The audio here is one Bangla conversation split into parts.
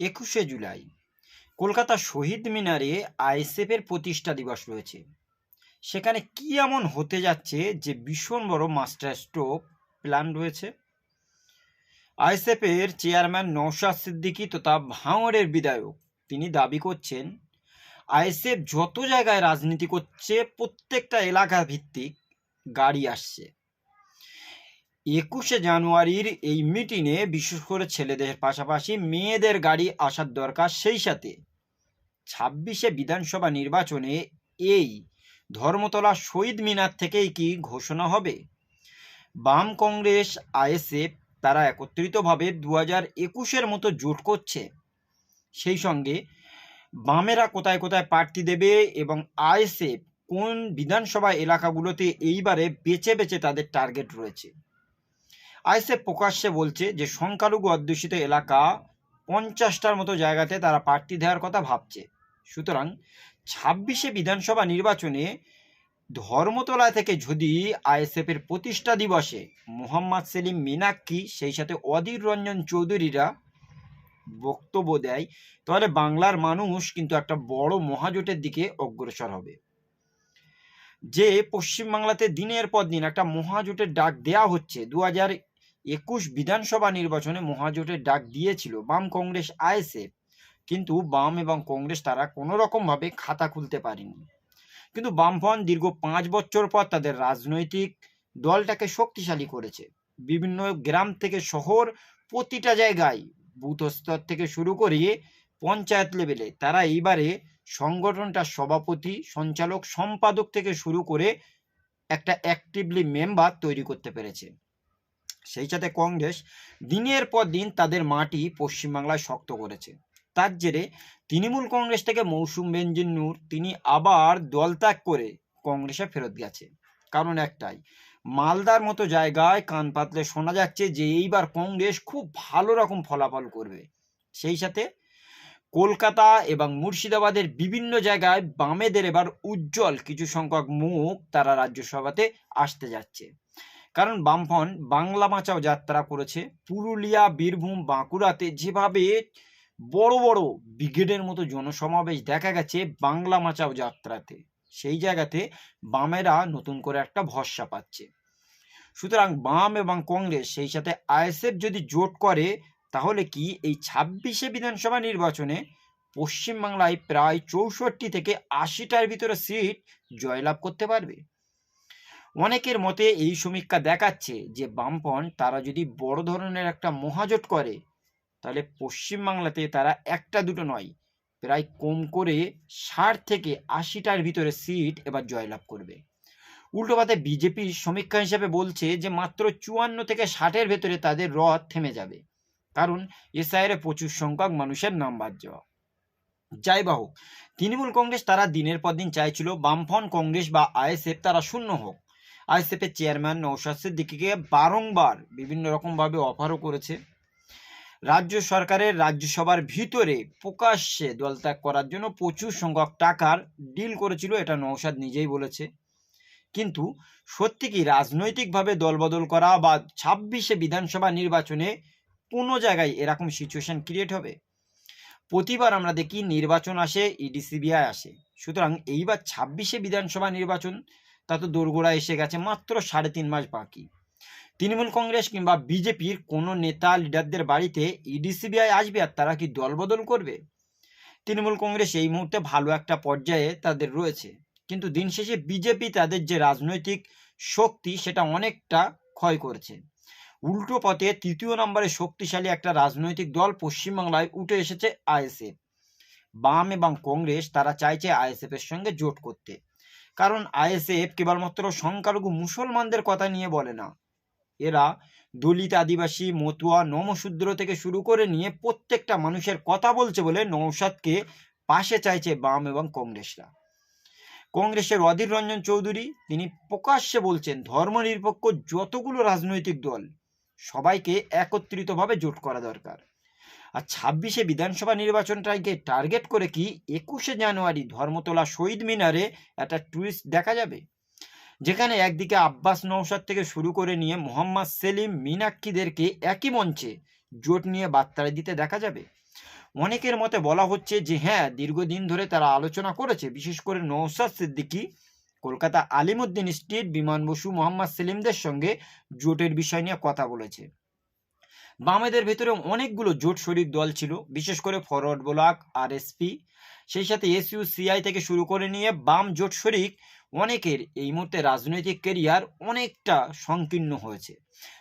একুশে জুলাই। কলকাতা শহীদ মিনারে আইএসএফের প্রতিষ্ঠা দিবস রয়েছে। সেখানে কি এমন হতে যাচ্ছে যে ভীষণ বড় মাস্টার স্ট্রোক প্ল্যান রয়েছে আইএসএফের চেয়ারম্যান নৌশাদ সিদ্দিকী তথা ভাঙড়ের বিধায়ক তিনি দাবি করছেন, আইএসএফ যত জায়গায় রাজনীতি করছে, প্রত্যেকটা এলাকা ভিত্তিক গাড়ি আসছে। একুশে জানুয়ারির এই মিটিংয়ে বিশেষ করে ছেলেদের পাশাপাশি মেয়েদের গাড়ি আসার দরকার সেই সাথে। ছাব্বিশে বিধানসভা নির্বাচনে এই ধর্মতলা শহীদ মিনার থেকেই কি ঘোষণা হবে? বাম কংগ্রেস, আইএসএফ তারা একত্রিতভাবে দু হাজার একুশের মতো জোট করছে। সেই সঙ্গে বামেরা কোথায় কোথায় প্রার্থী দেবে এবং আইএসএফ কোন বিধানসভা এলাকাগুলোতে এইবারে বেছে বেছে তাদের টার্গেট রয়েছে? আইএসএফ প্রকাশ্যে বলছে যে, সংখ্যালঘু অধ্যুষিত এলাকা পঞ্চাশটার মতো জায়গাতে তারা প্রার্থী দেওয়ার কথা ভাবছে। সুতরাং ছাব্বিশে বিধানসভা নির্বাচনে ধর্মতলা থেকে যদি আইএসএফের প্রতিষ্ঠা দিবসে মোহাম্মদ সেলিম মিনাক্কি সেই সাথে অধীর রঞ্জন চৌধুরীরা বক্তব্য দেয়, তাহলে বাংলার মানুষ কিন্তু একটা বড় মহাজোটের দিকে অগ্রসর হবে। যে পশ্চিমবাংলাতে দিনের পর দিন একটা মহাজোটের ডাক দেয়া হচ্ছে দু হাজার একুশ বিধানসভা নির্বাচনে মহাজোটের ডাক দিয়েছিল বাম কংগ্রেস আইএসএফ। কিন্তু বাম এবং কংগ্রেস তারা কোনো রকমভাবে খাতা খুলতে পারেনি। কিন্তু বামফ্রন্ট দীর্ঘ পাঁচ বছর পর তাদের রাজনৈতিক দলটাকে শক্তিশালী করেছে। বিভিন্ন গ্রাম থেকে শহর প্রতিটা জায়গায় বুথ স্তর থেকে শুরু করে পঞ্চায়েত লেভেলে তারা এইবারে সংগঠনটার সভাপতি, সঞ্চালক, সম্পাদক থেকে শুরু করে একটা অ্যাক্টিভলি মেম্বার তৈরি করতে পেরেছে। সেই সাথে কংগ্রেস দিনের পর দিন তাদের মাটি পশ্চিমবাংলায় শক্ত করেছে। তার জেরে তৃণমূল কংগ্রেস থেকে মৌসুম বেঞ্জিন নূর, তিনি আবার দল ত্যাগ করে কংগ্রেসে ফেরত গেছে। কারণ একটাই, মালদার মতো জায়গায় কান পাতলে শোনা যাচ্ছে যে এইবার কংগ্রেস খুব ভালো রকম ফলাফল করবে। সেই সাথে কলকাতা এবং মুর্শিদাবাদের বিভিন্ন জায়গায় বামেদের এবার উজ্জ্বল কিছু সংখ্যক মুখ তারা রাজ্যসভাতে আসতে যাচ্ছে। কারণ বামফন বাংলা বাঁচাও যাত্রা করেছে। পুরুলিয়া, বীরভূম, বাঁকুড়াতে যেভাবে বড় বড় ব্রিগেডের মতো জনসমাবেশ দেখা গেছে বাংলা বাঁচাও যাত্রাতে, সেই জায়গাতে বামেরা নতুন করে একটা ভরসা পাচ্ছে। সুতরাং বাম এবং কংগ্রেস সেই সাথে আইএসএফ যদি জোট করে, তাহলে কি এই ছাব্বিশে বিধানসভা নির্বাচনে পশ্চিমবাংলায় প্রায় চৌষট্টি থেকে আশিটার ভিতরে সিট জয়লাভ করতে পারবে? অনেকের মতে এই সমীক্ষা দেখাচ্ছে যে বামপন্থ তারা যদি বড় ধরনের একটা মহাজোট করে, তাহলে পশ্চিমবাংলাতে তারা একটা দুটো নয়, প্রায় কম করে ষাট থেকে আশিটার ভিতরে সিট এবার জয়লাভ করবে। উল্টো পাতে বিজেপি সমীক্ষা হিসেবে বলছে যে মাত্র চুয়ান্ন থেকে ষাটের ভেতরে তাদের রথ থেমে যাবে, কারণ এসআইআর প্রচুর সংখ্যক মানুষের নাম বাদ যাওয়া। যাই বা হোক, তৃণমূল কংগ্রেস তারা দিনের পর দিন চাইছিল বামফ্রন্ট কংগ্রেস বা আইএসএফ তারা শূন্য হোক। আইএসএফ এর চেয়ারম্যান নৌশাদ সিদ্দিকিকে বারংবার বিভিন্ন রকমভাবে অফারও করেছে। রাজ্য সরকারের রাজ্যসভার ভিতরে প্রকাশ্যে দলত্যাগ করার জন্য প্রচুর সংখ্যক টাকার ডিল করেছিল, এটা নৌশাদ নিজেই বলেছে। কিন্তু সত্যি কি রাজনৈতিকভাবে দলবদল করা বা ছাব্বিশে বিধানসভা নির্বাচনে কোনো জায়গায় এরকম সিচুয়েশন ক্রিয়েট হবে? প্রতিবার আমরা দেখি নির্বাচন আসে ইডিসিবিআই আসে। সুতরাং এইবার ছাব্বিশে বিধানসভা নির্বাচন তা তো দোরগোড়া এসে গেছে মাত্র সাড়ে তিন মাস বাকি। তৃণমূল কংগ্রেস কিংবা বিজেপির কোনো নেতা লিডারদের বাড়িতে ইডিসিবিআই আসবে আর তারা কি দলবদল করবে? তৃণমূল কংগ্রেস এই মুহূর্তে ভালো একটা পর্যায়ে তাদের রয়েছে। কিন্তু দিন শেষে বিজেপি তাদের যে রাজনৈতিক শক্তি সেটা অনেকটা ক্ষয় করেছে। উল্টো পথে তৃতীয় নম্বরে শক্তিশালী একটা রাজনৈতিক দল পশ্চিমবাংলায় উঠে এসেছে আইএসএফ বাম এবং কংগ্রেস তারা চাইছে আইএসএফ এর সঙ্গে জোট করতে। কারণ আইএসএফ কেবলমাত্র সংখ্যালঘু মুসলমানদের কথা নিয়ে বলে না। এরা দলিত আদিবাসী, মতুয়া, নমশূদ্র থেকে শুরু করে নিয়ে প্রত্যেকটা মানুষের কথা বলছে বলে নৌসাদকে পাশে চাইছে বাম এবং কংগ্রেসরা। কংগ্রেসের অধীর রঞ্জন চৌধুরী, তিনি প্রকাশ্যে বলছেন, ধর্মনিরপেক্ষ যতগুলো রাজনৈতিক দল, সবাইকে একত্রিতভাবে জোট করা দরকার। আর ছাব্বিশে বিধানসভা নির্বাচনটাকে টার্গেট করে কি একুশে জানুয়ারি ধর্মতলা শহীদ মিনারে একটা টুরিস্ট দেখা যাবে? যেখানে একদিকে আব্বাস নৌসাদ থেকে শুরু করে নিয়ে মোহাম্মদ সেলিম মিনাক্ষীদেরকে একই মঞ্চে জোট নিয়ে বার্তা দিতে দেখা যাবে। অনেকের মতে বলা হচ্ছে যে হ্যাঁ দীর্ঘদিন ধরে তারা আলোচনা করেছে, বিশেষ করে নৌসাদ সিদ্দিকী। কলকাতা আলিমুদ্দিন স্ট্রিট বিমান বসু মোহাম্মদ সেলিমদের সঙ্গে জোটের বিষয় নিয়ে কথা বলেছে। বামেদের ভেতরে অনেকগুলো জোট শরিক দল ছিল, বিশেষ করে ফরওয়ার্ড ব্লক, আরএসপি। সেই সাথে এসইউ, সিআই থেকে শুরু করে নিয়ে বাম জোট শরিক অনেকের এই মুহূর্তে রাজনৈতিক কেরিয়ার অনেকটা সংকীর্ণ হয়েছে।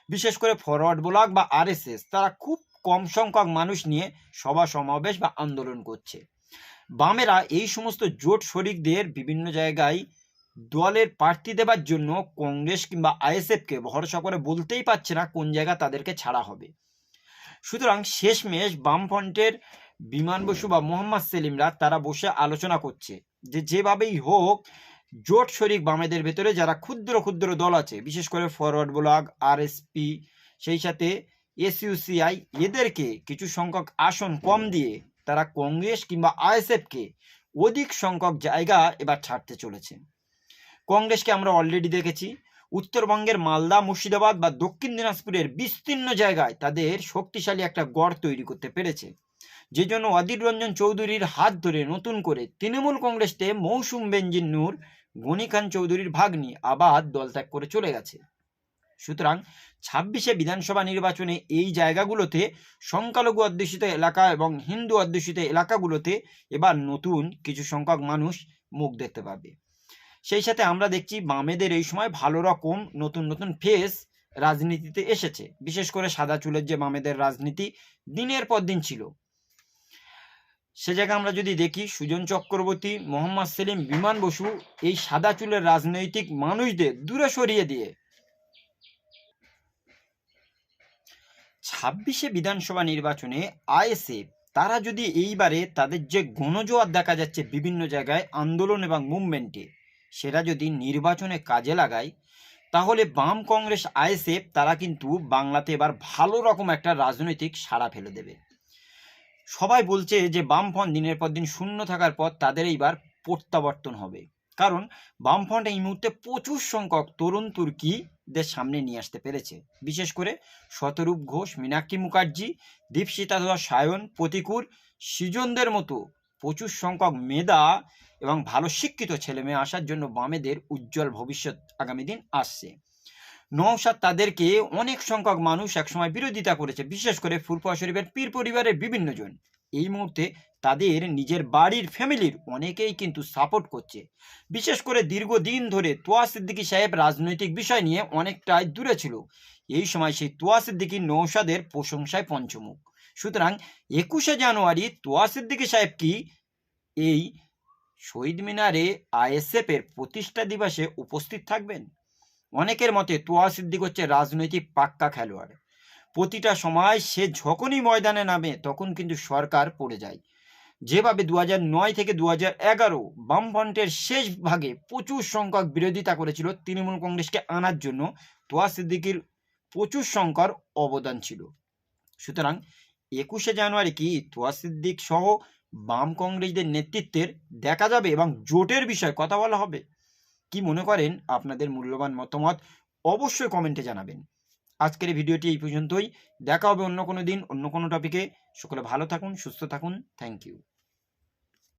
বিশেষ করে ফরওয়ার্ড ব্লক বা আরএসএস, তারা খুব কম সংখ্যক মানুষ নিয়ে সভা, সমাবেশ বা আন্দোলন করছে। বামেরা এই সমস্ত জোট শরিকদের বিভিন্ন জায়গায় দলের প্রার্থী দেবার জন্য কংগ্রেস কিংবা আইএসএফকে ভরসা করে বলতেই পারছে না কোন জায়গা তাদেরকে ছাড়া হবে। সুতরাং শেষমেশ বামফ্রন্টের বিমান বসু বা মোহাম্মদ সেলিমরা তারা বসে আলোচনা করছে যে যেভাবেই হোক, জোট শরিক বামেদের ভেতরে যারা ক্ষুদ্র ক্ষুদ্র দল আছে, বিশেষ করে ফরওয়ার্ড ব্লক, আরএসপি, সেই সাথে এসইউসিআই, এদেরকে কিছু সংখ্যক আসন কম দিয়ে তারা কংগ্রেস কিংবা আইএসএফকে অধিক সংখ্যক জায়গা এবার ছাড়তে চলেছে। কংগ্রেসকে আমরা অলরেডি দেখেছি। উত্তরবঙ্গের মালদা, মুর্শিদাবাদ বা দক্ষিণ দিনাজপুরের বিস্তীর্ণ জায়গায় তাদের শক্তিশালী একটা গড় তৈরি করতে পেরেছে। যে জন্য অধীর রঞ্জন চৌধুরীর হাত ধরে নতুন করে তৃণমূল কংগ্রেসতে মৌসুম বেঞ্জিন নূর গনি খান চৌধুরীর ভাগ্নি আবার দল ত্যাগ করে চলে গেছে। সুতরাং ছাব্বিশে বিধানসভা নির্বাচনে এই জায়গাগুলোতে সংখ্যালঘু অধ্যুষিত এলাকা এবং হিন্দু অধ্যুষিত এলাকাগুলোতে এবার নতুন কিছু সংখ্যক মানুষ মুখ দেখতে পাবে। সেই সাথে আমরা দেখছি বামেদের এই সময় ভালো রকম নতুন নতুন ফেস রাজনীতিতে এসেছে। বিশেষ করে সাদা চুলের যে বামেদের রাজনীতি দিনের পর দিন ছিল। সে জায়গায় আমরা যদি দেখি, সুজন চক্রবর্তী, মোহাম্মদ সেলিম, বিমান বসু এই সাদা চুলের রাজনৈতিক মানুষদের দূরে সরিয়ে দিয়ে ছাব্বিশে বিধানসভা নির্বাচনে আইএসএফ, তারা যদি এইবারে তাদের যে গণজোয়ার দেখা যাচ্ছে বিভিন্ন জায়গায় আন্দোলন এবং মুভমেন্টে সেটা যদি নির্বাচনে কাজে লাগায়, তাহলে বাম কংগ্রেস, আইএসএফ তারা কিন্তু বাংলাতে এবার ভালো রকম একটা রাজনৈতিক সাড়া ফেলে দেবে। সবাই বলছে যে বামফ্রন্ট দিনের পর দিন শূন্য থাকার পর তাদের এইবার প্রত্যাবর্তন হবে। কারণ বামফ্রন্ট এই মুহূর্তে প্রচুর সংখ্যক তরুণ তুর্কিদের সামনে নিয়ে আসতে পেরেছে। বিশেষ করে শতরূপ ঘোষ, মীনাক্ষী মুখার্জি, দীপশিতা ধর, সায়ন, প্রতিকূর, সৃজনদের মতো প্রচুর সংখ্যক মেধা এবং ভালো শিক্ষিত ছেলে মেয়ে আসার জন্য বামেদের উজ্জ্বল ভবিষ্যৎ আগামী দিন আসছে। নৌসাদ তাদেরকে অনেক সংখ্যক মানুষ একসময় বিরোধিতা করেছে, বিশেষ করে ফুরফুয়া শরীফের পীর পরিবারের বিভিন্ন জন এই মুহূর্তে তাদের নিজের বাড়ির ফ্যামিলির অনেকেই কিন্তু সাপোর্ট করছে। বিশেষ করে দীর্ঘদিন ধরে তোয়া সিদ্দিকী সাহেব রাজনৈতিক বিষয় নিয়ে অনেকটাই দূরে ছিল। এই সময় সেই তোয়া সিদ্দিকী নৌসাদের প্রশংসায় পঞ্চমুখ। সুতরাং একুশে জানুয়ারি তোয়া সিদ্দিকী সাহেব কি এই শহীদ মিনারে আইএসএফ এর প্রতিষ্ঠা দিবসে উপস্থিত থাকবেন? অনেকের মতে তোয়া সিদ্দিক হচ্ছে রাজনৈতিক পাক্কা খেলোয়াড়। প্রতিটা সময় সে যখনই ময়দানে নামে, তখন কিন্তু সরকার পড়ে যায়। যেভাবে দু নয় থেকে দু হাজার এগারো বামফ্রন্টের শেষ ভাগে প্রচুর সংখ্যক বিরোধিতা করেছিল, তৃণমূল কংগ্রেসকে আনার জন্য তোয়া সিদ্দিকির প্রচুর সংখ্যার অবদান ছিল। সুতরাং একুশে জানুয়ারি কি তোয়া সিদ্দিক সহ বাম কংগ্রেসদের নেতৃত্বের দেখা যাবে এবং জোটের বিষয়ে কথা বলা হবে। কি মনে করেন? আপনাদের মূল্যবান মতামত অবশ্যই কমেন্টে জানাবেন। আজকের ভিডিওটি এই পর্যন্তই। দেখা হবে অন্য কোনো দিন, অন্য কোনো টপিকে সকলে ভালো থাকুন, সুস্থ থাকুন। Thank you